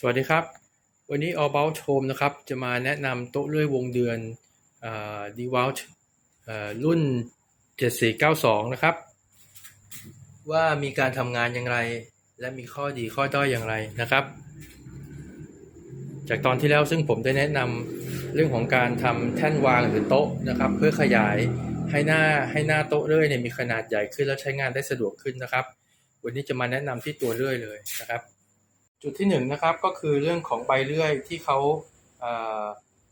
สวัสดีครับ วันนี้ All About Home นะครับ จะมาแนะนำโต๊ะเลื่อยวงเดือนดีว l t รุ่น 7492 นะครับ ว่ามีการทำงานอย่างไร และมีข้อดีข้อด้อยอย่างไรนะครับ จากตอนที่แล้วซึ่งผมได้แนะนำเรื่องของการทำแท่นวางหรือโต๊ะนะครับ เพื่อขยายให้หน้าให้หน้าโต๊ะเลื่อยเนี่ยมีขนาดใหญ่ขึ้นและใช้งานได้สะดวกขึ้นนะครับ วันนี้จะมาแนะนำที่ตัวเลื่อยเลยนะครับ จุดที่หนึ่งนะครับก็คือเรื่องของใบเลื่อยที่เขาเอ่อ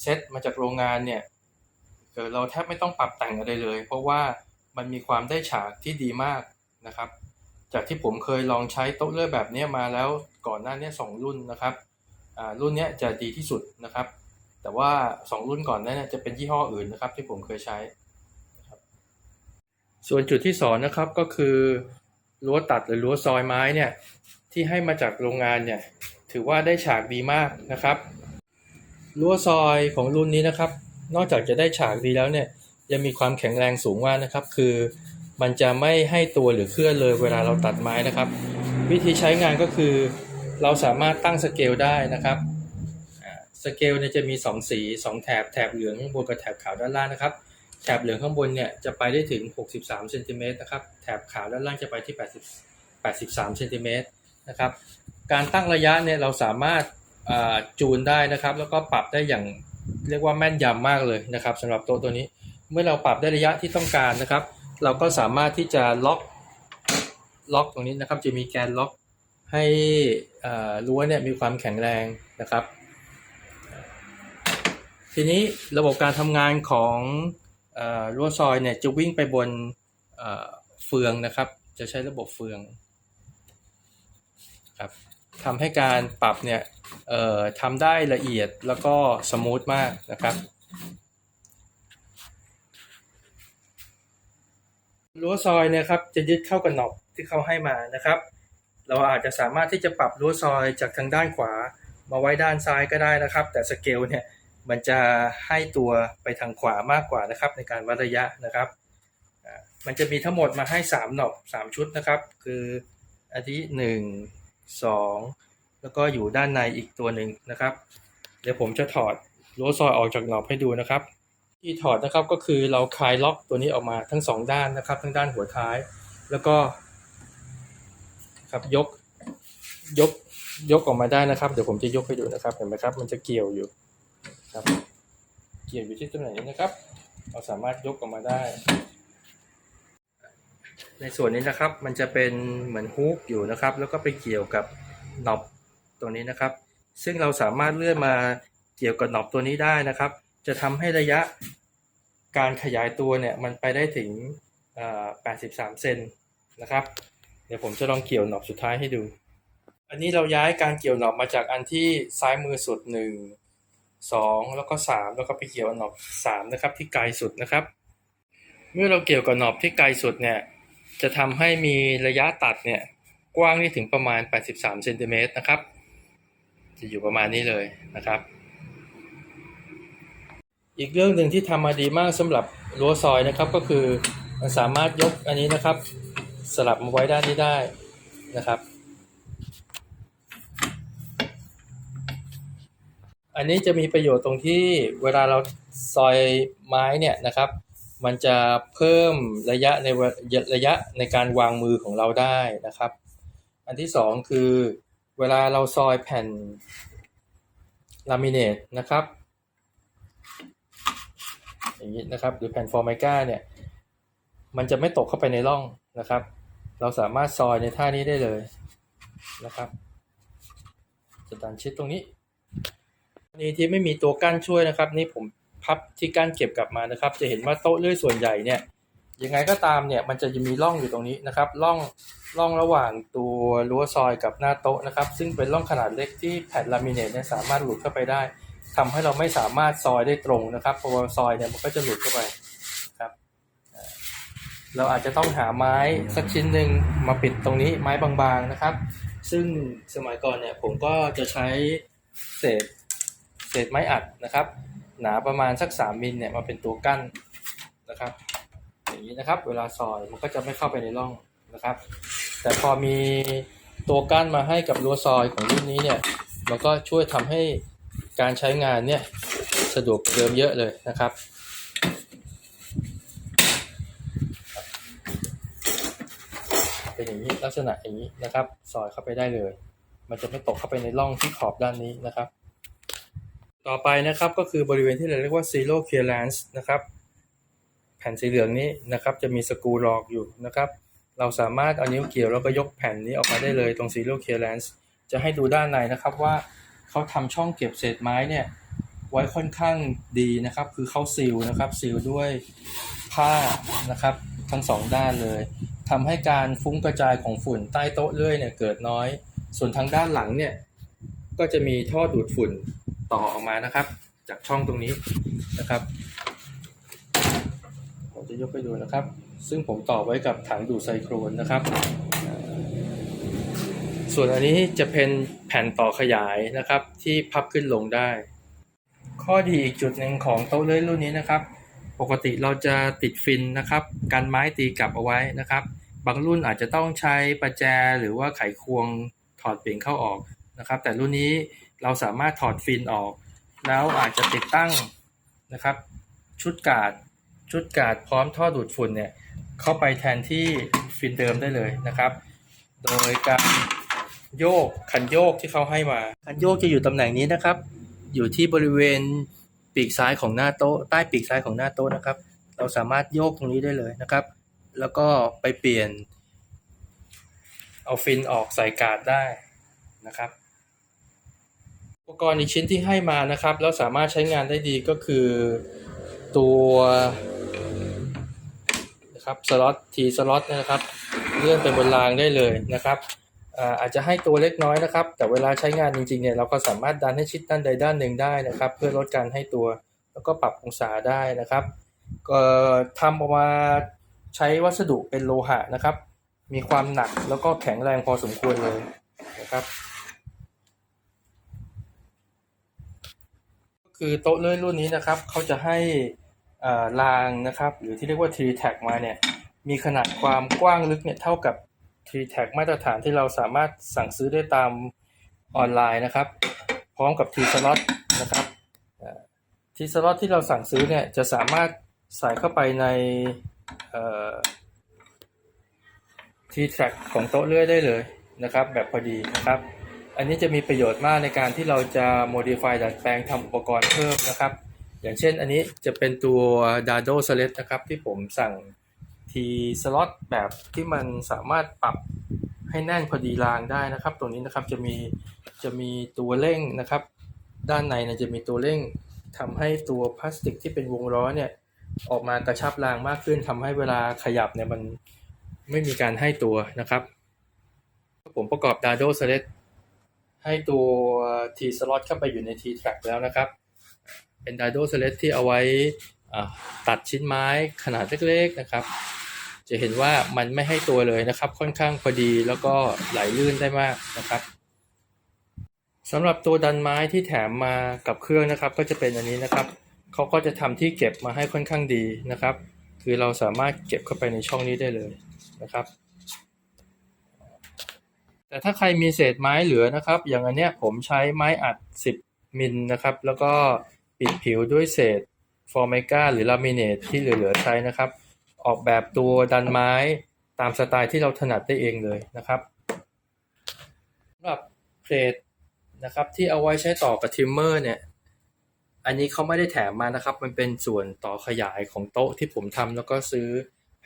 เซตมาจากโรงงานเนี่ยเกิดเราแทบไม่ต้องปรับแต่งอะไรเลย เพราะว่ามันมีความได้ฉากที่ดีมากนะครับ จากที่ผมเคยลองใช้โต๊ะเลื่อยแบบนี้มาแล้วก่อนหน้านี้สองรุ่นนะครับอ่ารุ่นเนี้ยจะดีที่สุดนะครับ แต่ว่าสองรุ่นก่อนนั้นจะเป็นยี่ห้ออื่นนะครับ ที่ผมเคยใช้นะครับส่วนจุดที่สองนะครับก็คือรั้วตัดหรือรั้วซอยไม้เนี่ย ที่ให้มาจากโรงงานเนี่ยถือว่าได้ฉากดีมากนะครับรั้วซอยของรุ่นนี้นะครับ นอกจากจะได้ฉากดีแล้วเนี่ยยังมีความแข็งแรงสูงมากนะครับ คือมันจะไม่ให้ตัวหรือเคลื่อนเลยเวลาเราตัดไม้นะครับ วิธีใช้งานก็คือเราสามารถตั้งสเกลได้นะครับสเกลเนี่ยจะมี 2 สี 2 แถบแถบเหลืองข้างบนกับแถบขาวด้านล่างนะครับ แถบเหลืองข้างบนเนี่ยจะไปได้ถึง 63เซนติเมตรนะครับแถบขาวด้านล่างจะไปที่ 80 83เซนติเมตร นะครับ การตั้งระยะเนี่ยเราสามารถจูนได้นะครับ แล้วก็ปรับได้อย่างเรียกว่าแม่นยำมากเลยนะครับสำหรับโต๊ะตัวนี้ เมื่อเราปรับได้ระยะที่ต้องการนะครับ เราก็สามารถที่จะล็อกล็อกตรงนี้นะครับ จะมีแกนล็อกให้รั้วเนี่ยมีความแข็งแรงนะครับ ทีนี้ระบบการทำงานของรั้วซอยเนี่ยจะวิ่งไปบนเฟืองนะครับ จะใช้ระบบเฟือง ครับทำให้การปรับเนี่ยทำได้ละเอียดแล้วก็สมูทมากนะครับรั้วซอยนี่ยครับจะยึดเข้ากับหนอบที่เขาให้มานะครับ เราอาจจะสามารถที่จะปรับรั้วซอยจากทางด้านขวา มาไว้ด้านซ้ายก็ได้นะครับ แต่สเกลเนี่ยมันจะให้ตัวไปทางขวามากกว่านะครับ ในการวัดระยะนะครับมันจะมีทั้งหมดมาให้ 3 หนอบ3 ชุดนะครับ คืออันที่ห นึ่งสองแล้วก็อยู่ด้านในอีกตัวหนึ่งนะครับ เดี๋ยวผมจะถอดรั้วซอยออกจากหนอบให้ดูนะครับ ที่ถอดนะครับก็คือเราคลายล็อกตัวนี้ออกมาทั้งสองด้านนะครับ ทั้งด้านหัวท้าย แล้วก็ครับยกยกยกออกมาได้นะครับ เดี๋ยวผมจะยกให้ดูนะครับ เห็นไหมครับ มันจะเกี่ยวอยู่ครับ เกี่ยวอยู่ที่ตรงไหนนะครับ เราสามารถยกออกมาได้ ในส่วนนี้นะครับมันจะเป็นเหมือนฮุกอยู่นะครับ แล้วก็ไปเกี่ยวกับน็อปตัวนี้นะครับ ซึ่งเราสามารถเลื่อนมาเกี่ยวกับน็อปตัวนี้ได้นะครับ จะทำให้ระยะการขยายตัวเนี่ยมันไปได้ถึง 83 เซนนะครับ เดี๋ยวผมจะลองเกี่ยวน็อปสุดท้ายให้ดู อันนี้เราย้ายการเกี่ยวน็อปมาจากอันที่ซ้ายมือสุด 1 2 แล้วก็ 3 แล้วก็ไปเกี่ยวน็อป3นะครับที่ไกลสุดนะครับ เมื่อเราเกี่ยวกับน็อปที่ไกลสุดเนี่ย จะทำให้มีระยะตัดเนี่ยกว้างได้ถึงประมาณ 83เซนติเมตรนะครับ จะอยู่ประมาณนี้เลยนะครับ อีกเรื่องหนึ่งที่ทำมาดีมากสำหรับรั้วซอยนะครับก็คือมันสามารถยกอันนี้นะครับ สลับมาไว้ด้านนี้ได้นะครับ อันนี้จะมีประโยชน์ตรงที่เวลาเราซอยไม้เนี่ยนะครับ มันจะเพิ่มระยะในระยะในการวางมือของเราได้นะครับ อันที่สองคือเวลาเราซอยแผ่นลามิเนตนะครับอย่างนี้นะครับ หรือแผ่นฟอร์มิก้าเนี่ยมันจะไม่ตกเข้าไปในร่องนะครับ เราสามารถซอยในท่านี้ได้เลยนะครับจะดันชิดตรงนี้นนี้ที่ไม่มีตัวกั้นช่วยนะครับ นี่ผม พับที่กั้นเก็บกลับมานะครับ จะเห็นว่าโต๊ะเลื่อยส่วนใหญ่เนี่ยยังไงก็ตามเนี่ยมันจะมีร่องอยู่ตรงนี้นะครับร่องร่องระหว่างตัวรั้วซอยกับหน้าโต๊ะนะครับ ซึ่งเป็นร่องขนาดเล็กที่แผ่นลามิเนตเนี่ยสามารถหลุดเข้าไปได้ทำให้เราไม่สามารถซอยได้ตรงนะครับเพราะว่าซอยเนี่ยมันก็จะหลุดเข้าไปนะครับเราอาจจะต้องหาไม้สักชิ้นหนึ่งมาปิดตรงนี้ไม้บางๆนะครับ ซึ่งสมัยก่อนเนี่ยผมก็จะใช้เศษเศษไม้อัดนะครับ หนาประมาณสัก 3มิลเนี่ยมาเป็นตัวกั้นนะครับ อย่างนี้นะครับ เวลาซอยมันก็จะไม่เข้าไปในร่องนะครับ แต่พอมีตัวกั้นมาให้กับรั้วซอยของรุ่นนี้เนี่ยมันก็ช่วยทำให้การใช้งานเนี่ยสะดวกเดิมเยอะเลยนะครับเป็นอย่างนี้ลักษณะอย่างนี้นะครับสอยเข้าไปได้เลย มันจะไม่ตกเข้าไปในร่องที่ขอบด้านนี้นะครับ ต่อไปนะครับก็คือบริเวณที่เราเรียกว่า zero clearance นะครับแผ่นสีเหลืองนี้นะครับจะมีสกรูลอกอยู่นะครับเราสามารถเอานิ้วเกี่ยวแล้วก็ยกแผ่นนี้ออกมาได้เลยตรง zero clearance จะให้ดูด้านในนะครับว่าเขาทำช่องเก็บเศษไม้เนี่ยไว้ค่อนข้างดีนะครับ คือเขาซีลนะครับซีลด้วยผ้านะครับทั้งสองด้านเลยทำให้การฟุ้งกระจายของฝุ่นใต้โต๊ะเลื่อยเนี่ยเกิดน้อย ส่วนทางด้านหลังเนี่ยก็จะมีท่อดูดฝุ่น ต่อออกมานะครับ จากช่องตรงนี้นะครับผมจะยกไปดูนะครับ ซึ่งผมต่อไว้กับถังดูดไซโครนนะครับ ส่วนอันนี้จะเป็นแผ่นต่อขยายนะครับ ที่พับขึ้นลงได้ ข้อดีอีกจุดหนึ่งของโต๊ะเลื่อยรุ่นนี้นะครับ ปกติเราจะติดฟินนะครับ กันไม้ตีกลับเอาไว้นะครับ บางรุ่นอาจจะต้องใช้ประแจหรือว่าไขควงถอดเปลี่ยนเข้าออกนะครับ แต่รุ่นนี้ เราสามารถถอดฟินออก แล้วอาจจะติดตั้งนะครับ ชุดกาดชุดกาดพร้อมท่อดูดฝุ่นเนี่ยเข้าไปแทนที่ฟินเดิมได้เลยนะครับ โดยการโยกคันโยกที่เขาให้มา คันโยกจะอยู่ตำแหน่งนี้นะครับ อยู่ที่บริเวณปีกซ้ายของหน้าโต๊ะใต้ปีกซ้ายของหน้าโต๊ะนะครับ เราสามารถโยกตรงนี้ได้เลยนะครับ แล้วก็ไปเปลี่ยน เอาฟินออกใส่กาดได้นะครับ อุปกรณ์อีกชิ้นที่ให้มานะครับ แล้วสามารถใช้งานได้ดีก็คือตัวนะครับสล็อตทีสล็อตนะครับ เลื่อนไปบนรางได้เลยนะครับอาอาจจะให้ตัวเล็กน้อยนะครับ แต่เวลาใช้งานจริงๆเนี่ยเราก็สามารถดันให้ชิดด้านใดด้านหนึ่งได้นะครับ เพื่อลดการให้ตัวแล้วก็ปรับองศาได้นะครับก็ทำออกมาใช้วัสดุเป็นโลหะนะครับ มีความหนักแล้วก็แข็งแรงพอสมควรเลยนะครับ คือโต๊ะเลื่อยรุ่นนี้นะครับเขาจะให้รางนะครับ หรือที่เรียกว่า t t a g มาเนี่ยมีขนาดความกว้างลึกเนี่ยเท่ากับ t t a g มาตรฐานที่เราสามารถสั่งซื้อได้ตามออนไลน์นะครับ พร้อมกับ T slot นะครับ T slot ที่เราสั่งซื้อเนี่ยจะสามารถใส่เข้าไปในเอ่อ T t r a c ของโต๊ะเลื่อยได้เลยนะครับ แบบพอดีนะครับ อันนี้จะมีประโยชน์มากในการที่เราจะ modify ดัดแปลงทำอุปกรณ์เพิ่มนะครับ อย่างเช่นอันนี้จะเป็นตัว Dado Select นะครับ ที่ผมสั่ง T slot แบบที่มันสามารถปรับให้แน่นพอดีรางได้นะครับตรงนี้นะครับจะมีจะมีตัวเร่งนะครับ ด้านในนี่ยจะมีตัวเร่งทำให้ตัวพลาสติกที่เป็นวงล้อเนี่ยออกมากระชับรางมากขึ้นทำให้เวลาขยับเนี่ยมันไม่มีการให้ตัวนะครับ ผมประกอบ Dado Select ให้ตัว T slot เข้าไปอยู่ใน T track แล้วนะครับ เป็น Dado Select ที่เอาไว้ตัดชิ้นไม้ขนาดเล็กๆนะครับ จะเห็นว่ามันไม่ให้ตัวเลยนะครับ ค่อนข้างพอดีแล้วก็ไหลลื่นได้มากนะครับสำหรับตัวดันไม้ที่แถมมากับเครื่องนะครับ ก็จะเป็นอันนี้นะครับเขาก็จะทำที่เก็บมาให้ค่อนข้างดีนะครับ คือเราสามารถเก็บเข้าไปในช่องนี้ได้เลยนะครับ แต่ถ้าใครมีเศษไม้เหลือนะครับ อย่างอันเนี้ยผมใช้ไม้อัด 10 มิลนะครับ แล้วก็ปิดผิวด้วยเศษฟอร์มิก้าหรือลามิเนตที่เหลือๆใช้นะครับ ออกแบบตัวดันไม้ตามสไตล์ที่เราถนัดได้เองเลยนะครับสำหรับเพลทนะครับที่เอาไว้ใช้ต่อกับทิมเมอร์เนี่ย อันนี้เขาไม่ได้แถมมานะครับ มันเป็นส่วนต่อขยายของโต๊ะที่ผมทำแล้วก็ซื้อ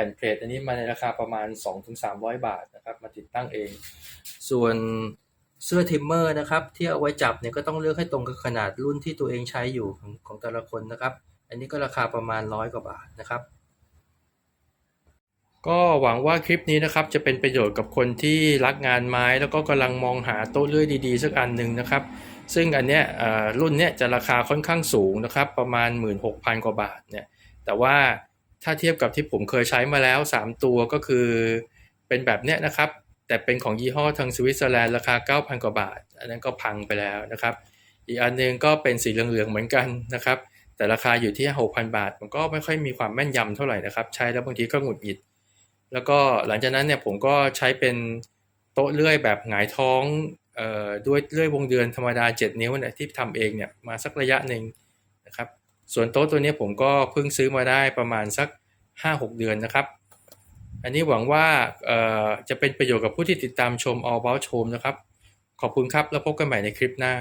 ผ่นเพลทอันนี้มาในราคาประมาณ 2-300 บาทนะครับ มาติดตั้งเอง ส่วนเสื้อทิมเมอร์นะครับ ที่เอาไว้จับเนี่ยก็ต้องเลือกให้ตรงกับขนาดรุ่นที่ตัวเองใช้อยู่ของของแต่ละคนนะครับ อันนี้ก็ราคาประมาณร้อยกว่าบาทนะครับ ก็หวังว่าคลิปนี้นะครับจะเป็นประโยชน์กับคนที่รักงานไม้ แล้วก็กำลังมองหาโต๊ะเลื่อยดีๆ สักอันหนึ่งนะครับ ซึ่งอันเนี้ยเอ่อรุ่นเนี้ยจะราคาค่อนข้างสูงนะครับ ประมาณ 16,000 กว่าบาทเนี่ยแต่ว่า ถ้าเทียบกับที่ผมเคยใช้มาแล้ว 3 ตัวก็คือเป็นแบบเนี้ยนะครับ แต่เป็นของยี่ห้อทางสวิตเซอร์แลนด์ราคา 9,000 กว่าบาท อันนั้นก็พังไปแล้วนะครับ อีกอันหนึงก็เป็นสีเหลืองๆเหมือนกันนะครับ แต่ราคาอยู่ที่ 6,000 บาท มันก็ไม่ค่อยมีความแม่นยำเท่าไหร่นะครับ ใช้แล้วบางทีก็หงุดหงิด แล้วก็หลังจากนั้นเนี่ยผมก็ใช้เป็นโต๊ะเลื่อยแบบหงายท้องเอ่อด้วยเลื่อยวงเดือนธรรมดา 7 นิ้วเนี่ยที่ทำเองเนี่ยมาสักระยะหนึ่งนะครับ ส่วนโต๊ะตัวนี้ผมก็เพิ่งซื้อมาได้ประมาณสัก 5-6 เดือนนะครับ อันนี้หวังว่าจะเป็นประโยชน์กับผู้ที่ติดตามชม All About Show นะครับ ขอบคุณครับแล้วพบกันใหม่ในคลิปหน้า